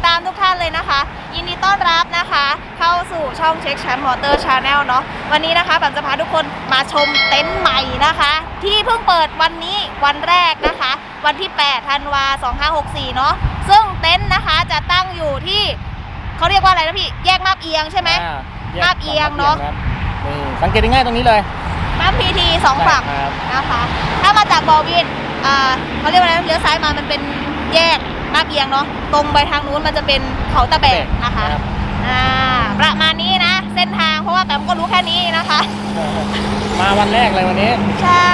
ดตามทุกท่านเลยนะคะ ยินดีต้อนรับนะคะ เข้าสู่ช่องเช็คแชมป์มอเตอร์ชาแนลเนาะวันนี้นะคะแบบจะพาทุกคนมาชมเต็นท์ใหม่นะคะ ที่เพิ่งเปิดวันนี้วันแรกนะคะ วันที่8ธันวา2564 เนาะซึ่งเต็นท์นะคะจะตั้งอยู่ที่เขาเรียกว่าอะไรนะพี่แยกมาบเอียงใช่ไหมอ่แกมาบเอียงเนอะครับนี่สังเกตง่ายๆตรงนี้เลยมาบพีทีสองฝั่งใช่ครับ นะคะ ถ้ามาจากบอวินอ่าเขาเรียกว่าอะไรนะเลี้ยวซ้ายมามันเป็นแยกมาบเอียงเนาะตรงไปทางนู้นมันจะเป็นเขาตะแบกนะคะรับอ่าประมาณนี้นะ เส้นทางเพราะว่าแปมก็รู้แค่นี้นะคะ มาวันแรกเลยวันนี้ ใช่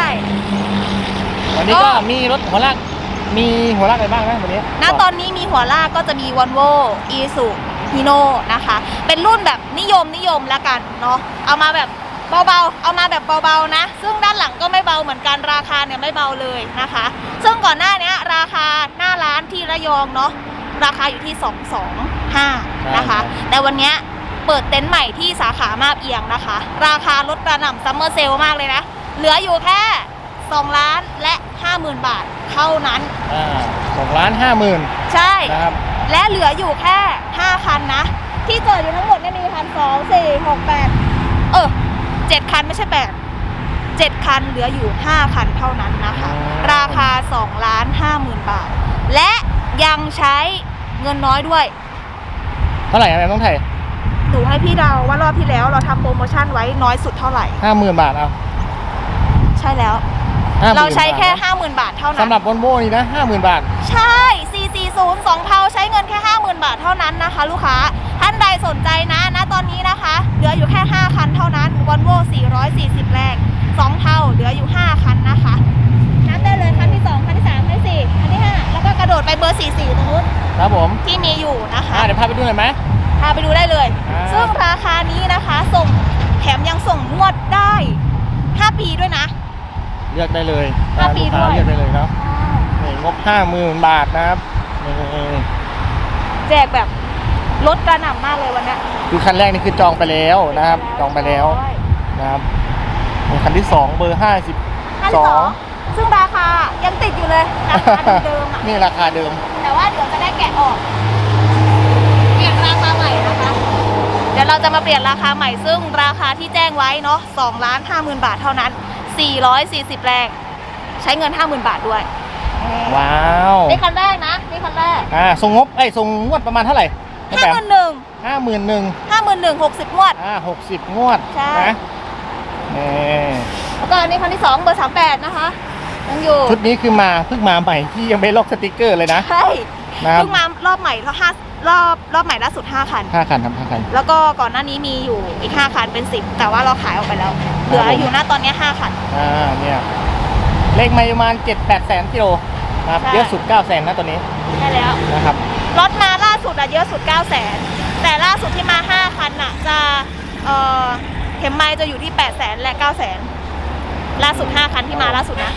วันนี้ก็ก็มีรถหัวลากมีหัวลากอะไรบ้างนะวันนี้ณตอนนี้มีหัวลากก็จะมีว o l v o i s u h i n o นะคะ เป็นรุ่นแบบนิยมนิยมแล้วกันเนาะเอามาแบบ เบาๆ เอามาแบบเบาๆนะ ซึ่งด้านหลังก็ไม่เบาเหมือนกันราคาเนี่ยไม่เบาเลยนะคะ ซึ่งก่อนหน้าเนี้ยราคาหน้าร้านที่ระยองเนาะราคาอยู่ที่ 225 นะคะ แต่วันเนี้ยเปิดเต็นท์ใหม่ที่สาขามาบเอียงนะคะ ราคาลดกระหน่ำซัมเมอร์เซลมากเลยนะ เหลืออยู่แค่ 2 ล้านและ 50,000 บาทเท่านั้นอ่าสองล้านห้าหมื่นใช่นะครับและเหลืออยู่แค่ 5 คันนะ ที่เจออยู่ทั้งหมดเนี่ยมีคันสองสี่หกแปดเออ เจ็ดคันไม่ใช่แปดเจ็ดคันเหลืออยู่ 5 คันเท่านั้นนะคะ ราคา2ล้าน5หมื่นบาท และยังใช้เงินน้อยด้วย เท่าไหร่อะไรต้องไทยหนูให้พี่เดาว่ารอบที่แล้วเราทำโปรโมชั่นไว้น้อยสุดเท่าไหร่ ห้าหมื่นบาทเอาใช่แล้ว 50,000เราใช้แค่ บาทนะ50,000 บาทเท่านั้นสำหรับวอลโวนี่นะห้าหมื่นบาท ใช่ 440 2เพาใช้เงินแค่ 50,000 บาทเท่านั้นนะคะ ลูกค้าท่านใดสนใจนะณตอนนี้นะคะเหลืออยู่แค่ 5 คันเท่านั้น v o l v o 440 แรง 2 เท่าเหลืออยู่ 5 คันนะคะนับได้เลยคันที่ 2 คันที่ 3 คันที่ 4 คันที่ 5 แล้วก็กระโดดไปเบอร์ 44ตรงนู้นครับผมที่มีอยู่นะคะอ่าเดี๋ยวพาไปดูหน่อยไหม พาไปดูได้เลย อ่า ซึ่งราคานี้นะคะส่งแถมยังส่งงวดได้ 5 ปีด้วยนะ เลือกได้เลยห้าอ่ปีลูกค้าด้วย เลือกได้เลยเนาะนี่งบห้าหมื่นบาทนะครับนี่ แจกแบบลดกระหน่ำมากเลยวันเนี้ยคือคันแรกนี่คือจองไปแล้วนะครับ จองไปแล้วนะครับคันที่สองเบอร์ห้าสิบคันสอองงซึ่งราคายังติดอยู่เลยราคาเดิมๆอะ นี่ราคาเดิม แต่ว่าเดี๋ยวจะได้แกะออกเปลี่ยนราคาใหม่นะคะ เดี๋ยวเราจะมาเปลี่ยนราคาใหม่ซึ่งราคาที่แจ้งไว้เนาะ2ล้าน5 0,000 บาทเท่านั้น 440 แรง ใช้เงิน 50,000 บาทด้วย ว้าวนี่คันแรกนะนี่คันแรกอ่าส่งงบไอ้ยส่งงวดประมาณเท่าไหร่น้องแปม51,000ห้าหมื่นหนึ่ง51,000 60งวด อ่าหกสิบงวดใช่ นะนี่แล้วก็อันนี่คันที่2เบอร์38นะคะยังอยู่ชุดนี้คือมาเพิ่งมาใหม่ที่ยังไม่ลอกสติกเกอร์เลยนะใช่นะครับเพิ่งมารอบใหม่รอบห้ารอบรอบใหม่ล่าสุด5คัน ห้าคันครับห้าคัน แล้วก็ก่อนหน้านี้มีอยู่อีก5คันเป็น10แต่ว่าเราขายออกไปแล้ว เหลืออยู่หน้าตอนเนี้ย5คัน อ่าเนี่ย เลขไม่ประมาณเจ็ดแปดแสนกิโลนะครับใช่ เยอะสุดเก้าแสนนะตัวนี้ใช่แล้ว นะครับ รถมาล่าสุดอะเยอะสุด 9 0 0 0 0 0แต่ล่าสุดที่มา 5 คันน่ะจะเอ่อเข็มไมล์จะอยู่ที่ 8 0 0 0 0 0และ 9 0 0 0 0 0ล่าสุด 5 คันที่มาล่าสุดนะ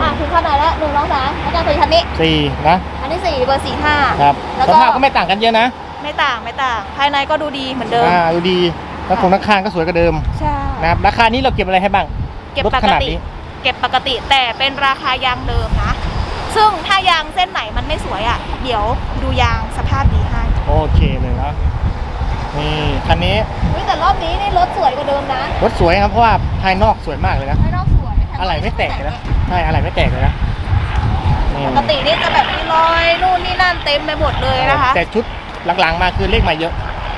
อะถึงคันไหนแล้วหนึ่งสองสามอาจารย์สี่คันนี้สี่นะอันที่สี่เบอร์สี่ห้าครับแล้วสก็ภาพก็ไม่ต่างกันเยอะนะไม่ต่างไม่ต่าง ภายในก็ดูดีเหมือนเดิม อ่าดูดีแล้วของนักคางก็สวยกว่าเดิมใช่ นะครับราคานี้เราเก็บอะไรให้บ้างเก็บรถปขกนาดติ นี้เก็บปกติ แต่เป็นราคายางเดิมนะ ซึ่งถ้ายางเส้นไหนมันไม่สวยอะ่ะ เดี๋ยวดูยางสภาพดีให้โอเคเลยนะนี่คันนี้อุ๊ยแต่รอบนี้นี่รถสวยกว่าเดิมนะรถสวยครับเพราะว่าภายนอกสวยมากเลยนะภายนอกสวยอะไรไม่แตกเลยนะใช่อะไรไม่แตกเลยนะนี่ปกตินี่จะแบบมีรอยนู่นนี่นั่นเต็มไปหมดเลยนะคะแต่ชุดหลังๆมาคือเลขมาเยอะ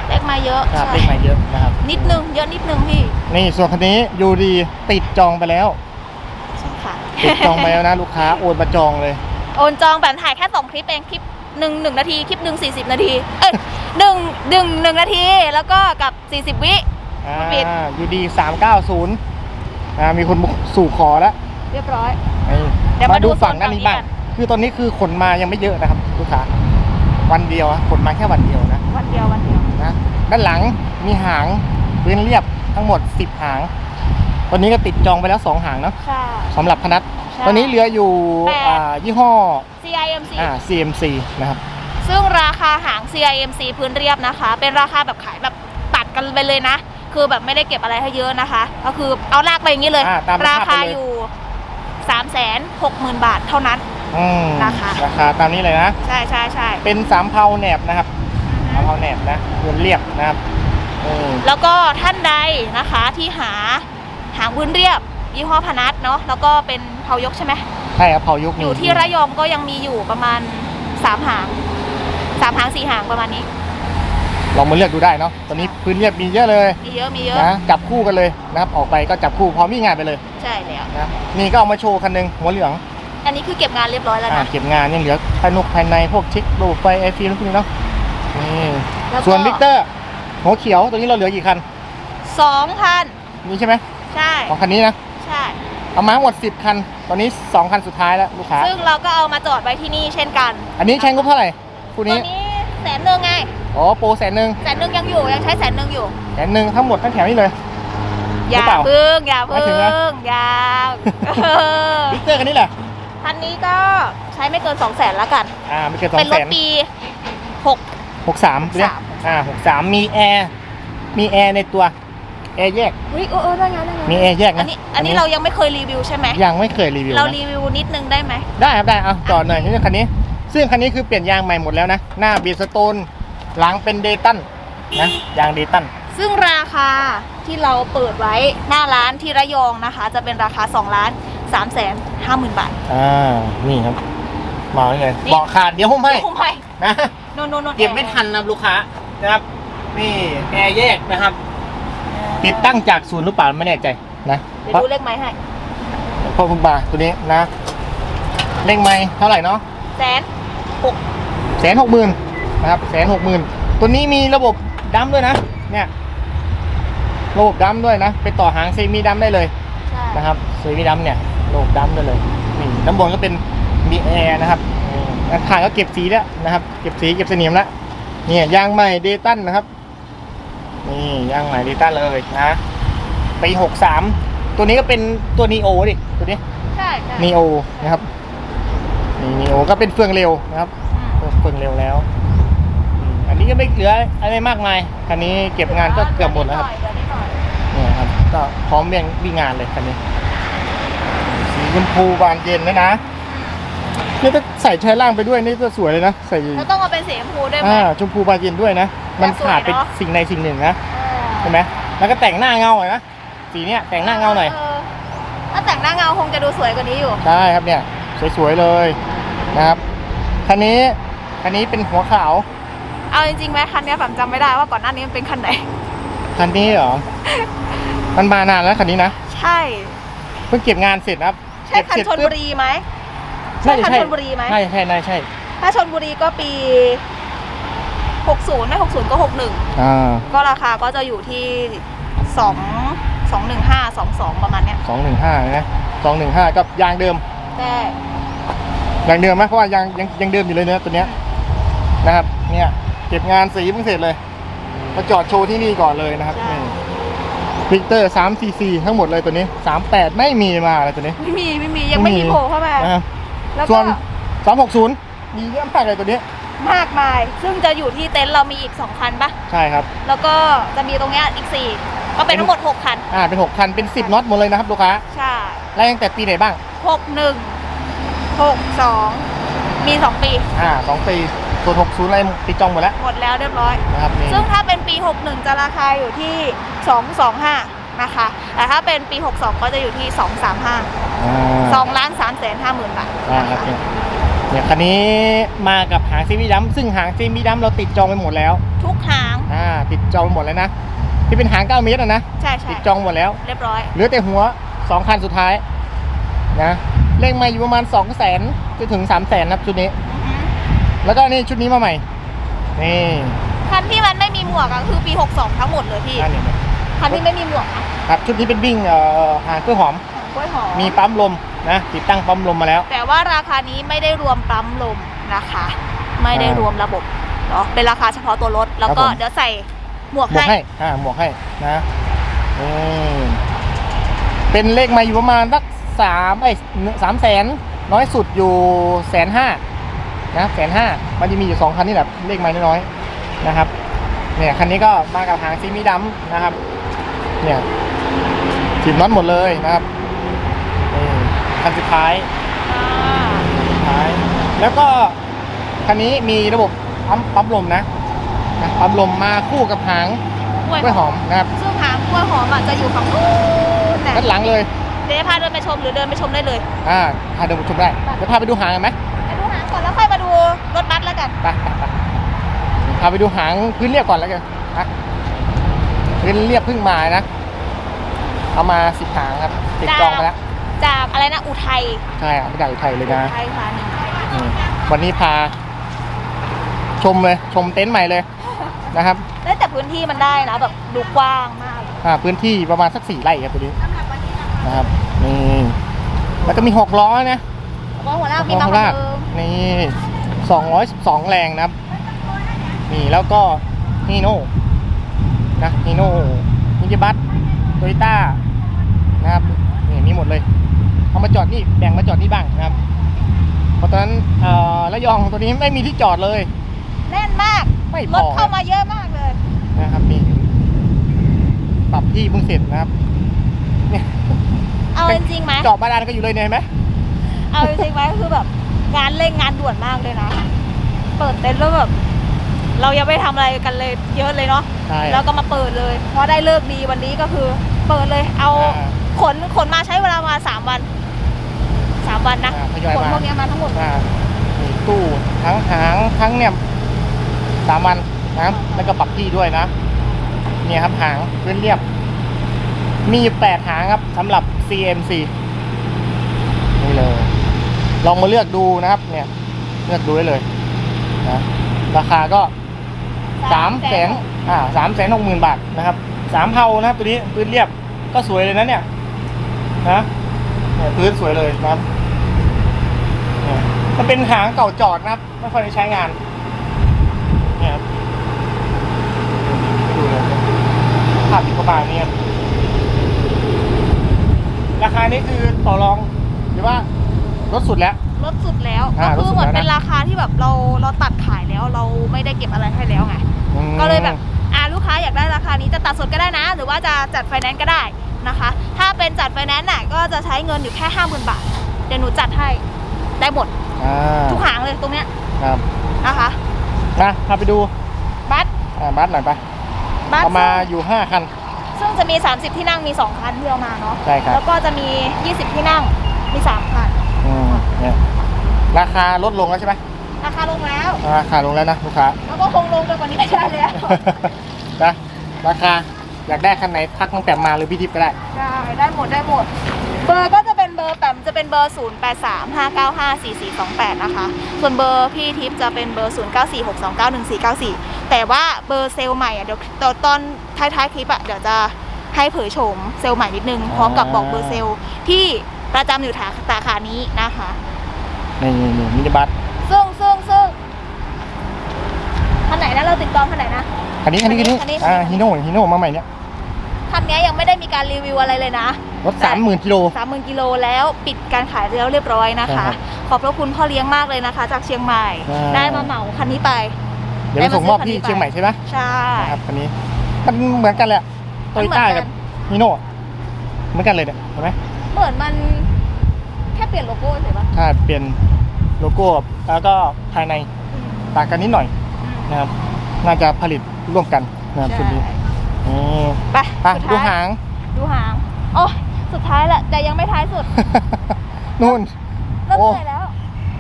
เลขมาเยอะครับใช่เลขมาเยอะนะครับนิดนึงเยอะนิดนึงพี่ นี่ส่วนคันนี้ยูดีติดจองไปแล้วใช่ค่ะ ติดจองไปแล้วนะลูกค้าโอนมาจองเลย โอนจองแบบถ่ายแค่สองคลิปเองคลิปหนึ่งหนึ่งนาทีคลิปหนึ่งสี่สิบนาที เอ้ยหนึ่งหนึ่งหนึ่งนาที แล้วก็กับสี่สิบวิอ่าปิดยูดีสามเก้าศูนย์อ่ามีคนสู่ขอแล้วเรียบร้อยนี่เดี๋ยวมามาดูดูฝั่งด้านนี้ฝั่งนี้บ้างกันคือตอนนี้คือขนมายังไม่เยอะนะครับลูกค้า วันเดียวอะขนมาแค่วันเดียวนะวันเดียววันเดียวนะ ด้านหลังมีหางพื้นเรียบทั้งหมด 10 หาง ตอนนี้ก็ติดจองไปแล้ว2หางเนาะใช่สำหรับพนัทใช่ตอนนี้เหลืออยู่แปด อ่ายี่ห้อ CIMC อ่า CMC นะครับ ซึ่งราคาหาง CIMC พื้นเรียบนะคะ เป็นราคาแบบขายแบบตัดกันไปเลยนะ คือแบบไม่ได้เก็บอะไรให้เยอะนะคะ ก็คือเอาลากไปอย่างนี้เลย อ่าตามราภพไปคาเลย อยู่ 3 6 0 0 0 0 บาทเท่านั้น อืมนะคะราคาตามนี้เลยนะ ใช่ใช่ใช่เป็นสามเพาแหนบนะครับสามเพาแหนบนะเงินเรียบนะครับอืม แล้วก็ท่านใดนะคะที่หา หางพื้นเรียบ ยี่ห้อพนัทเนาะแล้วก็เป็นเผายกใช่ไหมใช่ครับเผายุคอนี้ยู่ที่ระยองก็ยังมีอยู่ประมาณสามหางสามหางสี่หางประมาณนี้ ลองมาเลือกดูได้เนาะตอนนี้พื้นเรียบมีเยอะเลยมีเยอะมีเยอะนะจับคู่กันเลยนะครับออกไปก็จับคู่พร้อมมีงานไปเลยใช่แล้วนะนี่ก็เอามาโชว์คันหนึงหัวเหลืองอันนี้คือเก็บงานเรียบร้อยแล้วอ่านะ เก็บงานยังเหลือภายนอกภายในพวกชิครูปไฟไอฟิล์มพวกนี้เนาะนี่แล้วก็ ส่วนวิกเตอร์หัวเขียวตัวนี้เราเหลือกี่คันสองพันนี่ใช่ไหม ใช่ ของคันนี้นะ ใช่ เอามาหมด 10 คัน ตอนนี้ 2 คันสุดท้ายแล้วลูกค้า ซึ่งเราก็เอามาจอดไว้ที่นี่เช่นกันอันนี้ใช้งบเท่าไหร่คู่ตัวนี้นี้แสนหนึ่งไงอ๋อ โปรแสนหนึ่งแสนหนึ่งยังอยู่ยังใช้แสนหนึ่งอยู่ แสนหนึ่งทั้งหมดทั้งแถวนี้เลยอย่าหรือเปล่าพึ่งอย่าไม่พึ่ถึงนะ งอย่าเออวิกเตอร์คันนี้แหละ คันนี้ก็ใช้ไม่เกิน2 0 0แสนแล้วกัน อ่าไม่เกินสอเป็นงรแสถนปีหก หกสามเนี่ยอ่าหกสามมีแอร์ มีแอร์ในตัว แอร์แยก อุ้ยเออเออได้ไงได้ไงมีแอร์แยกอันะนนี้อันนี้เรายังไม่เคยรีวิวใช่ไหมยังไม่เคยรีวิวเรานะรีวิวนิดนึงได้ไหม ได้ครับได้เอาจอดหน่อยนี่คันนี้ ซึ่งคันนี้คือเปลี่ยนยางใหม่หมดแล้วนะ หน้าบีสโตนหลังเป็นเดตันนะยางเดตัน ซึ่งราคาที่เราเปิดไว้หน้าร้านที่ระยองนะคะ จะเป็นราคา2ล้าน3แสนห้าหมื่นบาท อ่า นี่ครับมาเลยนี่ เบาะขาดเดี๋ยวหุ้มให้คุ้มไปนะ โนนโนนโนนเก็บไม่ทันนะลูกค้านะครับ นี่แอร์แยกนะครับ ติดตั้งจากศูนย์หรือเปล่าไม่แน่ใจนะเดี๋ยวเพราะดูเลขไม้ให้เพราะคุณบาตัวนี้นะเร่งไม่เท่าไหร่เนาะแสนหกแสนหกหมื่นนะครับแสนหกหมื่นตัวนี้มีระบบดัมด้วยนะเนี่ยระบบดัมด้วยนะไปต่อหางเซมิดัมได้เลยใช่นะครับเซมิดัมเนี่ยระบบดัมได้เลยนี่ด้านบนก็เป็นมีแอร์นะครับอืมด้านข้างก็เก็บสีแล้วนะครับ เก็บสีเก็บสนิมแล้วเนี่ยยางใหม่เดตันนะครับ นี่ยางใหม่เดตันเลยนะ ปีหกสามตัวนี้ก็เป็นตัวนีโอดิตัวนี้ใช่ใช่นีโอนะครับนี่นีโอก็เป็นเฟืองเร็วนะครับอืมเฟืองเร็วแล้วอืมอันนี้ก็ไม่เหลืออะไรมากมายคันนี้เก็บงานก็เกือบหมดแล้วครับเดี๋ยวนิดหน่อยเนี่ยครับก็พร้อมเบี่ยงวิ่งงานเลยคันนี้สีชมพูบานเย็นนะนะ นี่ถ้าใส่ชายล่างไปด้วยนี่จะสวยเลยนะใส่แล้วต้องมาเป็นสีชมพูด้วยไหม อ่าชมพูบานเย็นด้วยนะ มันขาดเป็นสวยเนอะ สิ่งใดสิ่งหนึ่งนะเออใช่ไหมแล้วก็แต่งหน้าเงาหน่อยนะสีเนี้ยแต่งหน้าเงาหน่อย ถ้าแต่งหน้าเงาคงจะดูสวยกว่านี้อยู่ ได้ครับเนี่ยสวยๆเลยนะครับคันนี้คันนี้เป็นหัวขาวเอาจริงๆไหมคันเนี้ยผมจำไม่ได้ว่าก่อนหน้านี้มันเป็นคันไหน คันนี้เหรอ มันมานานแล้วคันนี้นะใช่ เพิ่งเก็บงานเสร็จนะครับใช่คันเก็บชเสนร็จบุรีไหม ใช่ใช่คันใช่ชลบุรีไหมใช่ใช่ใช่ใช่ถ้าชนบุรีก็ปี 60ไม่60 ก็61อ่าก็ราคาก็จะอยู่ที่ 2 215 22 ประมาณเนี้ยสองหนึ่งห้านะสองหนึ่งห้ากับยางเดิม แต่ยางเดิมไหมเพราะว่ายางยังยังเดิมอยู่เลยเนื้อตัวเนี้ยนะครับ เนี่ยเก็บงานสีเพิ่งเสร็จเลยมาจอดโชว์ที่นี่ก่อนเลยนะครับใช่นี่วิกเตอร์สามซีซีทั้งหมดเลยตัวนี้สามแปดไม่มีมาเลยตัวนี้ ไม่มีไม่มียังไม่ไม่มีมีโผล่เข้ามานะครับ แล้วส่ก็วนสามหกศูนย์มีเยอะมากเลยตัวนี้ มากมาย ซึ่งจะอยู่ที่เต็นท์เรามีอีก 2 คันปะใช่ครับ แล้วก็จะมีตรงเนี้ยอีก 4 ก็เป็นทั้งหมด 6 คัน อ่า เป็นหกคัน เป็นสิบน็อตหมดเลยนะครับลูกค้า ใช่ ไล่ตั้งแต่ปีไหนบ้าง 6 1 6 2 มี 2 ปี อ่าสองปีส่วนหกศูนย์อะไรติดจองหมดแล้วหมดแล้วเรียบร้อย นะครับนี่ซึ่งถ้าเป็นปี 61 จะราคาอยู่ที่ 225 นะคะ แต่ถ้าเป็นปี 62 ก็จะอยู่ที่ 235 อ่า 2ล้าน3แสน5หมื่นบาทอ่าครับเนี่ยเนี่ยคันนี้มากับหางซีมีดัมซึ่งหางซีมีดัมเราติดจองไปหมดแล้วทุกหางอ่าติดจองไปหมดแล้วนะที่เป็นหาง9เมตรอะนะใช่ใช่ติดจองหมดแล้ว เรียบร้อยเหลือแต่หัว 2 คันสุดท้ายนะเร่งมาอยู่ประมาณ 2 0 0 0 0 0จะถึง3 0 0 0 0นะครับชุดนี้แล้วก็นี่ชุดนี้มาใหม่นี่คันที่มันไม่มีหมวกอะคือปี 62 ทั้งหมดเลยพี่ อันนี้ คันที่ไม่มีหมวกนะครับชุดนี้เป็นวิ่งเอ่อหางกล้วยหอม กล้วยหอมมีปั๊มลมนะติดตั้งปั๊มลมมาแล้ว แต่ว่าราคานี้ไม่ได้รวมปั๊มลมนะคะ ไม่ได้อ่ารรวมระบบเนาะเป็นราคาเฉพาะตัวรถ แล้วก็ครับผม เดี๋ยวใส่หมวกหมวกให้ให้อ่าหมวกให้นะอืมเป็นเลขมาอยู่ประมาณสักสามไอ้สามแสนน้อยสุดอยู่แสนห้านะแสนห้ามันจะมีอยู่สองคันนี่แหละเลขไม้น้อยๆนะครับ เนี่ยคันนี้ก็มากับหางซีมีดำนะครับ เนี่ยสิบน็อตหมดเลยนะครับนี่คันสุดท้ายอ่าสุดท้าย แล้วก็คันนี้มีระบบปั๊มปั๊มลมนะนะปั๊มลมมาคู่กับหางกล้วยกล้วยหอมนะครับซึ่งหางกล้วยหอมอะจะอยู่ฝั่งนู้นนะด้านหลังเลยเดี๋ยวพาเดินไปชมหรือเดินไปชมได้เลย อ่าพาเดินชมได้เดี๋ยวพาไปดูหางกันไหมไปดูหางก่อนแล้วค่อยมาดูรถบัสแล้วกันไปไปไปพาไปดูหางพื้นเรียบก่อนแล้วกัน นะพื้นเรียบเพิ่งมานะ เอามาสิบหางครับติดจองไปแล้ว จากอะไรนะอุทัยใช่อะไม่ได้อุทัยเลยนะอุทัยธานีอืมวันนี้พา ชมเลย ชมเต็นท์ใหม่เลยนะครับได้แต่พื้นที่มันได้นะแบบดูกว้างมาก อ่าพื้นที่ประมาณสักสี่ไร่ครับตัวนี้นะครับนี่แล้วก็มีหกล้อนะแล้วก็หัวลากมีหมากกล้อว่าลากเดิมนี่สองร้อยสองแรงนะครับนี่แล้วก็ฮีโน่ นะฮีโน่มินิบัสโตโยต้านะครับนี่มีหมดเลย เอามาจอดนี่แบ่งมาจอดนี่บ้างนะครับ เพราะตอนนั้นเอ่อระยองตัวนี้ไม่มีที่จอดเลยแน่นมากไม่พรอถเข้ามาเยอะมากเลยนะครับมีปรับที่เพิ่งเสร็จนะครับเนี่ยเอาจริงๆไหมจอดบาดาลก็อยู่เลยเนี่ยเห็นไหมเอาจริงๆไหมคือแบบงานเร่งงานด่วนมากเลยนะ เปิดเต็นท์แล้วแบบ เรายังไม่ทำอะไรกันเลยเยอะเลยเนาะใช่แล้วก็มาเปิดเลย เพราะได้เลิกดีวันนี้ก็คือ เปิดเลยเอาอ่า ขนขนมาใช้เวลามาสามวันสามวันนะอ่าทยอยขนมา พวกเนี้ยมาทั้งหมด อ่ามีตู้ทั้งหางทั้งเนี่ยสามวันนะครับแล้วก็ปรับที่ด้วยนะ เนี่ยครับหางพื้นเรียบมีอยู่แปดหางครับสำหรับ CMC นี่เลย ลองมาเลือกดูนะครับ เนี่ย เลือกดูได้เลยนะราคาก็ สามแสนอ่าสามแสนหกหมื่นบาทนะครับสามเทานะครับตัวนี้พื้นเรียบก็สวยเลยนะเนี่ยนะเนี่ยพื้นสวยเลยนะครับเนี่ยมันเป็นหางเก่าจอดนะครับไม่ค่อยได้ใช้งานเนี่ยครับดูเลยภาพที่ประมาณนี้ครับราคานี้คือต่อรองหรือว่าลดสุดแล้ว ลดสุดแล้วอ่าก็ลดสุคือดเหมือนแล้วนะ เป็นราคาที่แบบเราเราตัดขายแล้วเราไม่ได้เก็บอะไรให้แล้วไง อืม ก็เลยแบบอ่าลูกค้าอยากได้ราคานี้จะตัดสดก็ได้นะ หรือว่าจะจัดไฟแนนซ์ก็ได้นะคะ ถ้าเป็นจัดไฟแนนซ์น่ะก็จะใช้เงินอยู่แค่ห้าหมื่นบาท เดี๋ยวหนูจัดให้ได้หมดอ่าทุกหางเลยตรงเนี้ยครับนะคะ นะพาไปดูบัสอ่าบัสหน่อยไปบัสเอามาอยู่ห้าคัน ซึ่งจะมี 30 ที่นั่งมี 2 คันที่เอามาเนาะใช่ครับ แล้วก็จะมี 20 ที่นั่งมี 3 คัน อืมเนี่ย ราคาลดลงแล้วใช่ไหมราคาลงแล้วราคาลงแล้วนะลูกค้าแล้วก็คงลงไปกว่านี้ไม่ได้แล้วนะราคาอยากได้คันไหนทักตั้งแต่มาหรือพี่ทิพย์ก็ได้ได้ได้หมดได้หมด เบอร์ก็จะเป็นเบอร์แปมจะเป็นเบอร์ 0 8 3 5 9 5 4 4 2 8 นะคะ ส่วนเบอร์พี่ทิพย์จะเป็นเบอร์ 0 9 4 6 2 9 1 4 9 4 แต่ว่าเบอร์เซลล์ใหม่อะเดี๋ยวเดี๋ยวตอนท้ายๆคลิปอะเดี๋ยวจะให้เผยโฉมเซลล์ใหม่นิดนึง พร้อมกับบอกเบอร์เซลล์ที่ประจำอยู่สาขานี้นะคะ นี่นี่นี่มินิบัสซึ่งซึ่งซึ่งคันไหนนะเราติดจองคันไหนนะ คันนี้คันนี้คันนี้คันนี้ อ่าคันนี้ฮิโน่ฮิโน่มาใหม่เนี่ยคันนี้ยังไม่ได้มีการรีวิวอะไรเลยนะ รถสามหมื่นกิโล สามหมื่นกิโลแล้วปิดการขายแล้วเรียบร้อยนะใช่ครัคะบขอบพระคุณพ่อเลี้ยงมากเลยนะคะ จากเชียงใหม่ ใช่ ได้มาเหมาคันนี้ไป เดี๋ยวไปส่งมอบที่เชียงใหม่ใช่ไหมใช่ นะครับคันนี้ มันเหมือนกันแหละโตมันโยเหมือนต้ากักันบฮิโน่เหมือนกันเลยเนี่ยเห็นไหมเหมือนมันแค่ เปลี่ยนโลโก้เฉยปะถ้าเปลี่ยนโลโก้แล้วก็ภายในต่างกันนิดหน่อยนะครับ น่าจะผลิตร่วมกันนะครับชุดนี้นี่ไปไปสุดูท้ายหาง ดูหาง โอ้สุดท้ายแหละแต่ยังไม่ท้ายสุดนู่น เริ่มโอ้ เหนื่อยแล้ว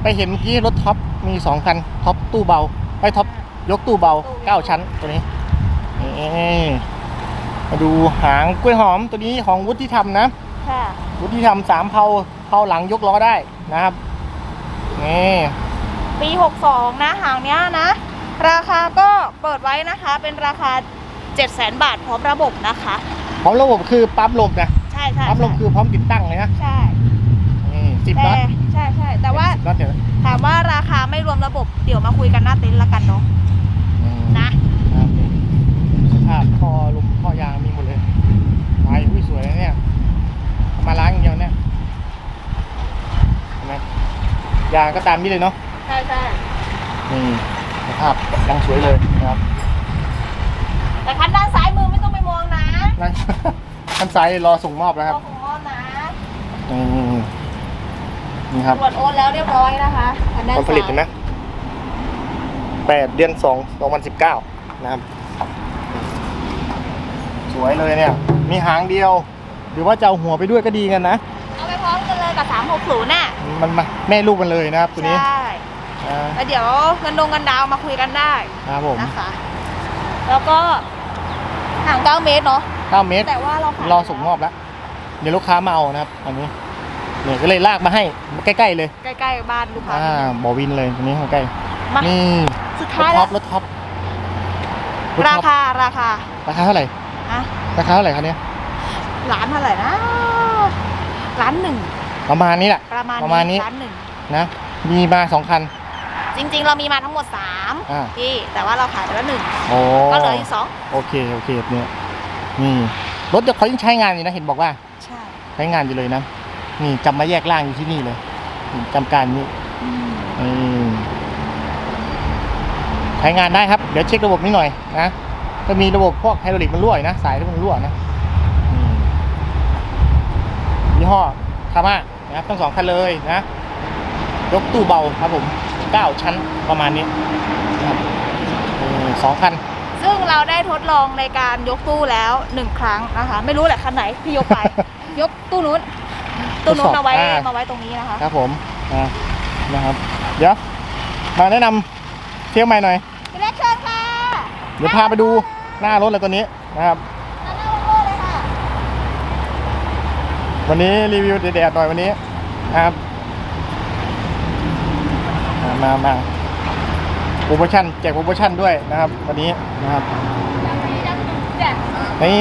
ไปเห็นเมื่อกี้รถท็อปมีสองคันท็อปตู้เบาไปท็อปยกตู้เบาเก้าชั้นตัวนี้นี่มาดูหางกล้วยหอมตัวนี้ของวุฒิธรรมนะ ค่ะ วุฒิธรรมสามเผา เผาหลังยกล้อได้นะครับนี่ปี 62 นะหางเนี้ยนะ ราคาก็เปิดไว้นะคะ เป็นราคา 700,000 บาทพร้อมระบบนะคะ พร้อมระบบคือปั๊มลมนะใช่ใช่ปั๊มลมคือพร้อมติดตั้งเลยนะใช่นี่สิบแต่น็อตใช่ใช่แต่ว่าถามว่าราคาไม่รวมระบบเดี๋ยวมาคุยกันหน้าเต็นท์ละกันเนาะนะสภาพท่อลมท่อยางมีหมดเลยไปอุ้ยสวยเนี่ยมาล้างอย่างเดียวเนี่ยเห็นไหม ยางก็ตามนี้เลยเนาะใช่ใช่นี่สภาพยังสวยเลยนะครับแต่คันด้านซ้ายมือไม่ต้องไปมองนะนั่นท่านไซส์รอส่งมอบแล้วครับของมอนะนี่นี่ครับตรวจโอนแล้วเรียบร้อยนะคะอันด้านวันผลิตเห็นไหมซ้ายแปดเดือนสองสองพันสิบเก้านะครับ สวยเลยเนี่ย มีหางเดียว หรือว่าจะเอาหัวไปด้วยก็ดีกันนะ กันเลยกับ360น่ะมันมาแม่ลูกมันเลยนะครับตัวนี้ใช่อ่าแล้วเดี๋ยวเงินดงเงินดาวมาคุยกันได้ครับผมนะคะ แล้วก็ห่าง9เมตรเนาะเก้าเมตร แต่ว่าเราขายรอส่งมอบแล้ว เดี๋ยวลูกค้ามาเอานะครับอันนี้เนี่ยก็เลยลากมาให้ใกล้ๆเลย ใกล้ๆบ้านลูกค้าอ่าบอวินเลยตัวนี้ใกล้มาๆนี่สุดรท้าถยท็แล้อวปรถท็อปรถราท็อปคาราคาราคาเท่าไหร่ฮะราคาเท่าไหร่คะเนี่ยล้านเท่าไหร่นะล้านหนึ่ง ประมาณนี้แหละ ประมาณประมาณนี้ ล้านหนึ่งนะ มีมาสองคัน จริง ๆ เรามีมาทั้งหมดอ่า 3พี่แต่ว่าเราขายไปแล้วหนึ่งโอ้ก็เหลืออีกสองโอเคโอเคเนี่ยนี่รถเขายังใช้งานอยู่นะเห็นบอกว่า ใช่ใช้งานอยู่เลยนะนี่จำมาแยกล่างอยู่ที่นี่เลยนี่จำการนี้อืมนี่ใช้งานได้ครับ เดี๋ยวเช็คระบบนี้หน่อยนะก็มีระบบพวกไฮดรอลิกมันรั่วอยู่นะสายที่มันรั่วนะนี่ยี่ห้อคาม่า นะครับทั้งสองคันเลยนะยกตู้เบาครับผมเก้าชั้นประมาณนี้นะครับเออสองคัน ซึ่งเราได้ทดลองในการยกตู้แล้วหนึ่งครั้งนะคะ ไม่รู้แหละคันไหนที่ยกไป ยกตู้นู้นตู้นู้นทดสอบมาไว้อ่าม มาไว้ตรงนี้นะคะ ครับผมอ่านะครับ เดี๋ยว มาแนะนำเที่ยวใหม่หน่อยพี่เล็กเชิญค่ะ เดี๋ยวพาไปดูหน้ารถเลยตัวนี้นะครับ ด้านหน้าโลเลยค่ะ วันนี้รีวิวเด็ดๆหน่อยวันนี้นะครับมามามาโปรโมชั่นแจกโปรโมชั่นด้วยนะครับ วันนี้นะครับแจกนี่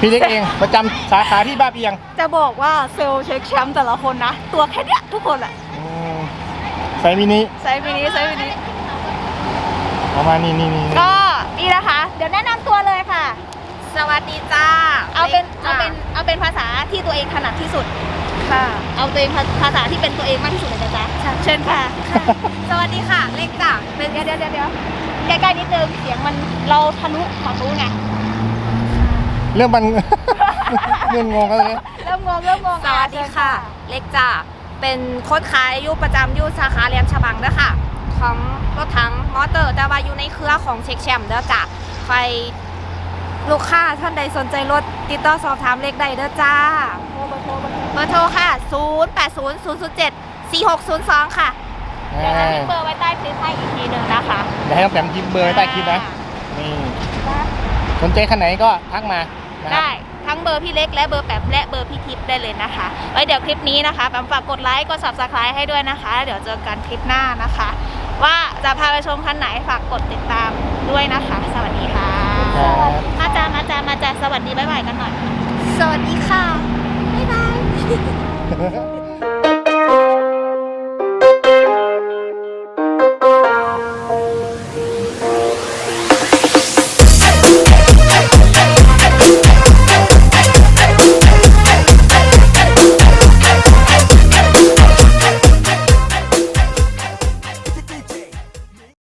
พี่เล็กเองประจำสาขาที่บ้าเปียง จะบอกว่าเซลล์เช็คแชมป์แต่ละคนนะ ตัวแค่เนี้ยทุกคนแหละอืมไซส์มินิไซส์มินิไซส์มินิประมาณนี้นี่นี่นี่ก็นี่นะคะ เดี๋ยวแนะนำตัวเลยค่ะ สวัสดีจ้าเอาเป็นล็เอากจ้เป็นเอาเป็นภาษาที่ตัวเองถนัดที่สุด ค่ะ เอาตัวเองภาภาษาที่เป็นตัวเองมากที่สุดเลยนะจ๊ะเชิญค่ะ สวัสดีค่ะ เล็กจ้าเป็นเดี๋ยวเดี๋ยวเดี๋ยวเดี๋ยวใกล้ๆนิดนึงเสียงมันเราทะลุฝั่งนู้นไงเรื่องมันเงินงงกันเลยเริ่มงงเริ่มงงสวัสดีค่ะ เล็กจ้าเป็นโค้ดขายอายุประจำอยูสาขาเรียนฉบังเด้อค่ะ ของรถถังมอเตอร์แต่ว่าอยู่ในเครือของเช็คแชมป์เด้อจ้าใคร ลูกค้าท่านใดสนใจรถติดต่อสอบถามเล็กได้เด้อจ้าโทรเบอร์โทรเบอร์โทรเบอร์โทรค่ะ 0 8 0 0 0 7 4 6 0 2 ค่ะ เดี๋ยวเราทิ้งเบอร์ไว้ใต้คลิปให้อีกทีหนึ่งนะคะเดี๋ยวให้น้องแปมทิมเบอร์ไว้ใต้คลิปนะนี่สนใจคันไหนก็ทักมานะครับได้ทั้งเบอร์พี่เล็กและเบอร์แปมและเบอร์พี่ทิพย์ได้เลยนะคะ ไว้เดี๋ยวคลิปนี้นะคะแปมฝากกดไลค์กด subscribe ให้ด้วยนะคะเดี๋ยวเจอกันคลิปหน้านะคะ ว่าจะพาไปชมคันไหนฝากกดติดตามด้วยนะคะ สวัสดีค่ะ ครับมาจ้ามาจ้ามาจ้าสวัสดีบ๊ายบายกันหน่อย สวัสดีค่ะ บ๊ายบาย